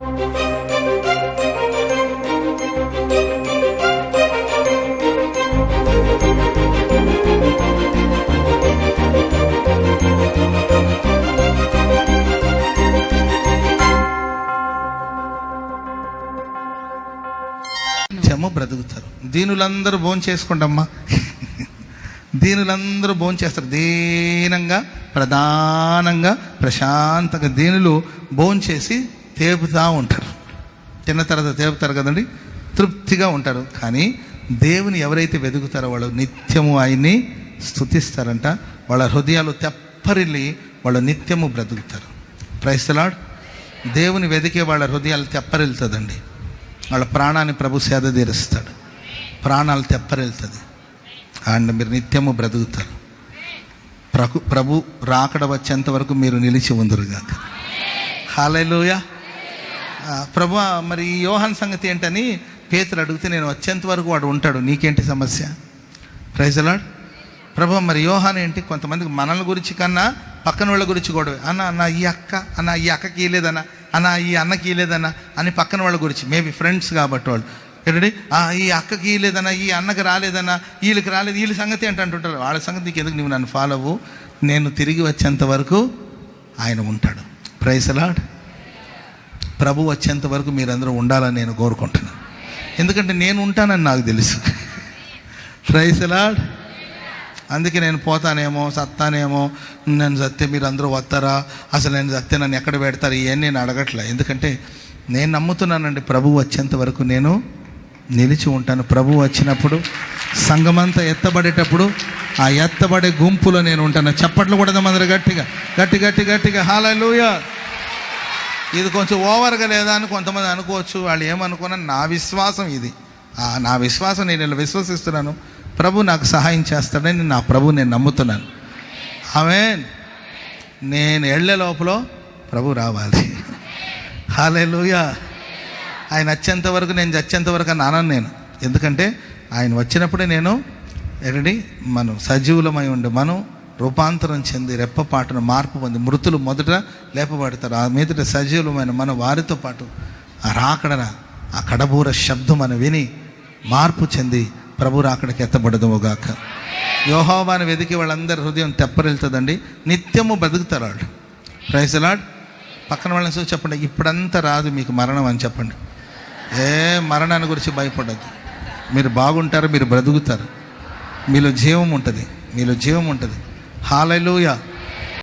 చెమ్మ బ్రతుకుతారు. దీనులందరూ భోజనం చేసుకోండమ్మా దీనులందరూ భోజనం చేస్తారు. దీనంగా ప్రధానంగా ప్రశాంతంగా దీనులు భోజనం చేసి తేపుతా ఉంటారు. తిన్న తర్వాత తేపుతారు కదండి? తృప్తిగా ఉంటారు. కానీ దేవుని ఎవరైతే వెతుకుతారో వాళ్ళు నిత్యము ఆయన్ని స్థుతిస్తారంట వాళ్ళ హృదయాలు తెప్పరిల్లి వాళ్ళు నిత్యము బ్రతుకుతారు. ప్రైస్తలాడ్ దేవుని వెతికే వాళ్ళ హృదయాలు తెప్పరిల్తుందండి వాళ్ళ ప్రాణాన్ని ప్రభు సేద తీరుస్తాడు. ప్రాణాలు తెప్పరిల్తుంది అండ్ మీరు నిత్యము బ్రతుకుతారు. ప్రభు ప్రభు రాకడ వచ్చేంత వరకు మీరు నిలిచి ఉందరుగాక హాలూయ ప్రభు మరి యోహన్ యోహాన్ సంగతి ఏంటని పేతులు అడిగితే నేను వచ్చేంత వరకు వాడు ఉంటాడు. నీకేంటి సమస్య? ప్రైజలాడ్ ప్రభు మరి యోహాన్ ఏంటి? కొంతమందికి మనల గురించి కన్నా పక్కన వాళ్ళ గురించి గొడవ. అన్న అన్న ఈ అక్క అన్న ఈ అక్కకి ఇలేదన్న అన్న ఈ అన్నకి ఇలేదన్న అని పక్కన వాళ్ళ గురించి. మేబీ ఫ్రెండ్స్ కాబట్టి వాళ్ళు. ఏంటంటే "ఆ, ఈ అక్కకి లేదన్నా ఈ అన్నకి రాలేదన్నా వీళ్ళకి రాలేదు వీళ్ళ సంగతి ఏంటి అంటుంటారు. వాళ్ళ సంగతి నీకు ఎందుకు? నువ్వు నన్ను ఫాలో అవ్వు. నేను తిరిగి వచ్చేంత వరకు ఆయన ఉంటాడు. ప్రైసలాడ్ ప్రభు వచ్చేంత వరకు మీరందరూ ఉండాలని నేను కోరుకుంటున్నాను. ఎందుకంటే నేను ఉంటానని నాకు తెలుసు. ప్రైసలాడ్ అందుకే నేను పోతానేమో సత్తానేమో నేను సత్తే మీరు అందరూ వస్తారా? అసలు నేను సత్తే నన్ను ఎక్కడ పెడతారు? ఇవన్నీ నేను అడగట్లే. ఎందుకంటే నేను నమ్ముతున్నానండి ప్రభు వచ్చేంత వరకు నేను నిలిచి ఉంటాను. ప్రభు వచ్చినప్పుడు సంఘమంతా ఎత్తబడేటప్పుడు ఆ ఎత్తబడే గుంపులో నేను ఉంటాను. చప్పట్లు కూడా అందరు గట్టిగా. గట్టి గట్టి గట్టిగా. హాలూయా ఇది కొంచెం ఓవర్గా లేదా అని కొంతమంది అనుకోవచ్చు. వాళ్ళు ఏమనుకున్నా నా విశ్వాసం ఇది. నా విశ్వాసం నేను ఇలా విశ్వసిస్తున్నాను. ప్రభు నాకు సహాయం చేస్తాడని నా ప్రభు నేను నమ్ముతున్నాను. ఆమె నేను వెళ్ళే లోపల ప్రభు రావాలి. హాలే లూయా ఆయన వచ్చేంత వరకు నేను చచ్చేంత వరకు అని అనను నేను. ఎందుకంటే ఆయన వచ్చినప్పుడే నేను ఏంటండి? మనం సజీవులమై ఉండి మనం రూపాంతరం చెంది రెప్పపాటును మార్పు పొంది మృతులు మొదట లేపబడతారు. ఆ మీదట సజీవులమైన మన వారితో పాటు ఆ రాకడన ఆ కడబూర శబ్దం అని విని మార్పు చెంది ప్రభు రాకడకి ఎత్తబడదుగాక యోహోవాని వెతికి వాళ్ళందరి హృదయం తెప్పరిల్తుందండి నిత్యము బతుకుతారు వాళ్ళు. ప్రైజలాడ్ పక్కన వాళ్ళని చూసి చెప్పండి ఇప్పుడంతా రాదు మీకు మరణం అని చెప్పండి. ఏ మరణాన్ని గురించి భయపడద్దు. మీరు బాగుంటారు మీరు బ్రతుకుతారు. మీలో జీవం ఉంటుంది మీలో జీవం ఉంటుంది. హాలూయ